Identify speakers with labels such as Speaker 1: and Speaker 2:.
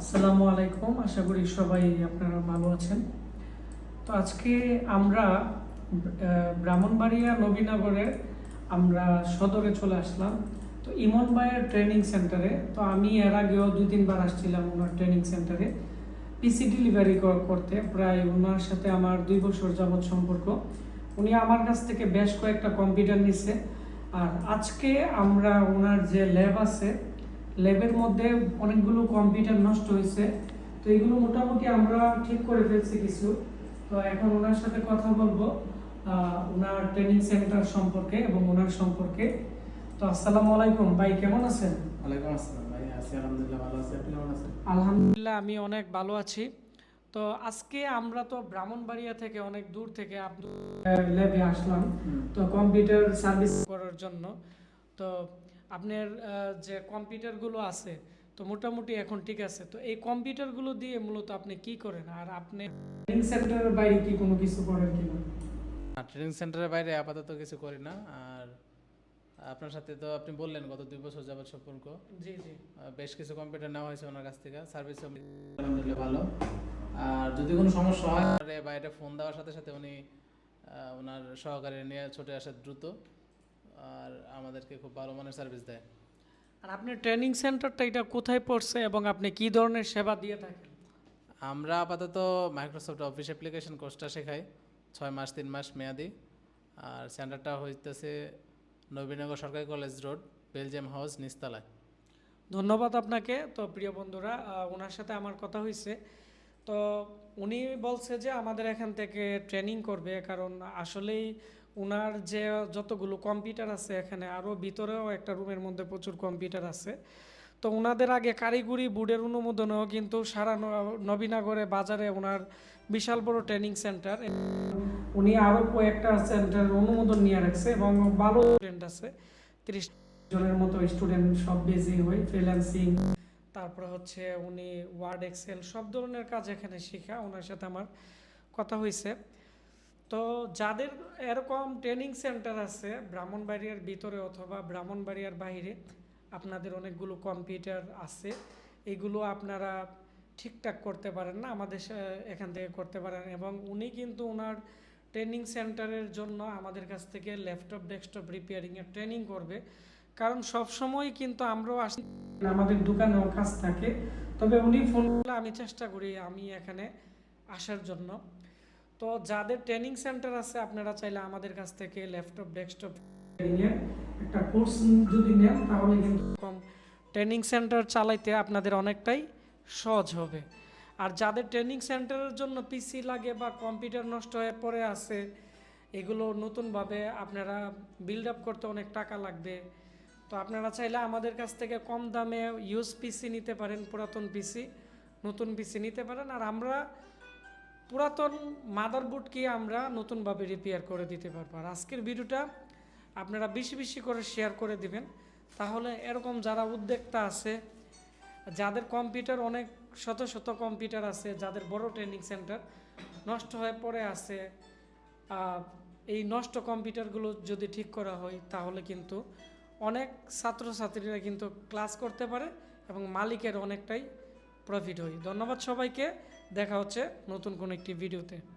Speaker 1: আসসালামু আলাইকুম, আশা করি সবাই আপনারা ভালো আছেন। তো আজকে আমরা ব্রাহ্মণবাড়িয়া নবীনগরে আমরা সদরে চলে আসলাম। তো ইমন ভাইয়ের ট্রেনিং সেন্টারে তো আমি এর আগেও দুই, তিনবার আসছিলাম ওনার ট্রেনিং সেন্টারে পিসি ডেলিভারি করতে, প্রায় ওনার সাথে আমার দুই বছর যাবৎ সম্পর্ক। উনি আমার কাছ থেকে বেশ কয়েকটা কম্পিউটার নিছে। আর আজকে আমরা ওনার যে ল্যাব আছে ল্যাবের মধ্যে অনেকগুলো কম্পিউটার নষ্ট হয়েছে। তো এগুলো মোটামুটি আমরা ঠিক করে ফেলছি কিছু। তো এখন ওনার সাথে কথা বলব ওনার ট্রেনিং সেন্টার সম্পর্কে এবং ওনার সম্পর্কে। তো আসসালামু আলাইকুম ভাই কেমন আছেন?
Speaker 2: ওয়ালাইকুম আসসালাম ভাই। আছি আলহামদুলিল্লাহ ভালো আছি। আপনি কেমন আছেন?
Speaker 1: আলহামদুলিল্লাহ আমি অনেক ভালো আছি। তো আজকে আমরা তো ব্রাহ্মণবাড়িয়া থেকে অনেক দূর থেকে ল্যাবে আসলাম। তো কম্পিউটার সার্ভিস করার জন্য। তো আপনার যে কম্পিউটারগুলো আছে তো মোটামুটি এখন ঠিক আছে। তো এই কম্পিউটারগুলো দিয়ে মূলত আপনি কি করেন? আর আপনি ট্রেনিং সেন্টারের বাইরে কি কোনো কিছু করেন কিনা?
Speaker 2: আর ট্রেনিং সেন্টারের বাইরে আপাতত কিছু করি না। আর আপনার সাথে তো আপনি বললেন গত দুই বছর যাবত সম্পর্ক।
Speaker 1: জি জি।
Speaker 2: বেশ কিছু কম্পিউটার নেওয়া হয়েছে ওনার কাছ থেকে। সার্ভিস আলহামদুলিল্লাহ ভালো। আর যদি কোনো সমস্যা হয় বাইরে ফোন দেওয়ার সাথে সাথে উনি আহ, ওনার সহকারী নিয়ে ছুটে আসে দ্রুত। আর আমাদেরকে খুব ভালো মানের সার্ভিস দেয়।
Speaker 1: আর আপনার ট্রেনিং সেন্টারটা এটা কোথায় পড়ছে এবং আপনি কি ধরনের সেবা দিয়ে থাকেন?
Speaker 2: আমরা আপাতত মাইক্রোসফট অফিস অ্যাপ্লিকেশন কোর্সটা শেখাই ছয় মাস তিন মাস মেয়াদি। আর সেন্টারটা হইতেছে নবীনগর সরকারি কলেজ রোড বেলজিয়াম হাউস নিস্তালায়
Speaker 1: ধন্যবাদ আপনাকে। তো প্রিয় বন্ধুরা ওনার সাথে আমার কথা হয়েছে তো উনি বলছে যে আমাদের এখান থেকে ট্রেনিং করবে কারণ আসলেই ওনার যে যতগুলো কম্পিউটার আছে এখানে আরও ভিতরেও একটা রুমের মধ্যে প্রচুর কম্পিউটার আছে। তো ওনাদের আগে কারিগরি বোর্ডের অনুমোদনেও কিন্তু সারা নবীনগরে বাজারে ওনার বিশাল বড় ট্রেনিং সেন্টার। উনি আরও কয়েকটা সেন্টার অনুমোদন নিয়ে রাখছে এবং ভালো স্টুডেন্ট আছে। তিরিশ জনের মতো স্টুডেন্ট সব বেজি হয় ফ্রিল্যান্সিং তারপরে হচ্ছে উনি ওয়ার্ড এক্সেল সব ধরনের কাজ এখানে শেখা ওনার সাথে আমার কথা হয়েছে তো যাদের এরকম ট্রেনিং সেন্টার আছে, ব্রাহ্মণবাড়িয়ার ভিতরে অথবা ব্রাহ্মণবাড়িয়ার বাইরে আপনাদের অনেকগুলো কম্পিউটার আছে, এগুলো আপনারা ঠিকঠাক করতে পারেন না, আমাদের এখান থেকে করতে পারেন। এবং উনি কিন্তু ওনার ট্রেনিং সেন্টারের জন্য আমাদের কাছ থেকে ল্যাপটপ ডেস্কটপ রিপেয়ারিংয়ের ট্রেনিং করবে। কারণ সব সময় কিন্তু আমরাও আসি, আমাদের দোকানেও কাজ থাকে। তবে উনি ফোন করলে আমি চেষ্টা করি আমি এখানে আসার জন্য। তো যাদের ট্রেনিং সেন্টার আছে, আপনারা চাইলে আমাদের কাছ থেকে ল্যাপটপ ডেস্কটপ একটা কোর্স যদি নেন, তাহলে কম। ট্রেনিং সেন্টার চালাইতে আপনাদের অনেকটাই সহজ হবে। আর যাদের ট্রেনিং সেন্টারের জন্য পিসি লাগে বা কম্পিউটার নষ্ট হয়ে পড়ে আছে, এগুলো নতুনভাবে আপনারা বিল্ড আপ করতে অনেক টাকা লাগবে। তো আপনারা চাইলে আমাদের কাছ থেকে কম দামে ইউজ পিসি নিতে পারেন, পুরাতন পিসি নতুন পিসি নিতে পারেন। আর আমরা পুরাতন মাদারবোর্ডকে আমরা নতুনভাবে রিপেয়ার করে দিতে পারব। আর আজকের ভিডিওটা আপনারা বেশি বেশি করে শেয়ার করে দিবেন। তাহলে এরকম যারা উদ্যোক্তা আছে, যাদের কম্পিউটার অনেক, শত শত কম্পিউটার আছে, যাদের বড় ট্রেনিং সেন্টার নষ্ট হয়ে পড়ে আছে এই নষ্ট কম্পিউটারগুলো যদি ঠিক করা হয়, তাহলে কিন্তু অনেক ছাত্রছাত্রীরা কিন্তু ক্লাস করতে পারে এবং মালিকের অনেকটাই প্রফিট হই। ধন্যবাদ সবাইকে। দেখা হচ্ছে নতুন কোনো একটি ভিডিওতে।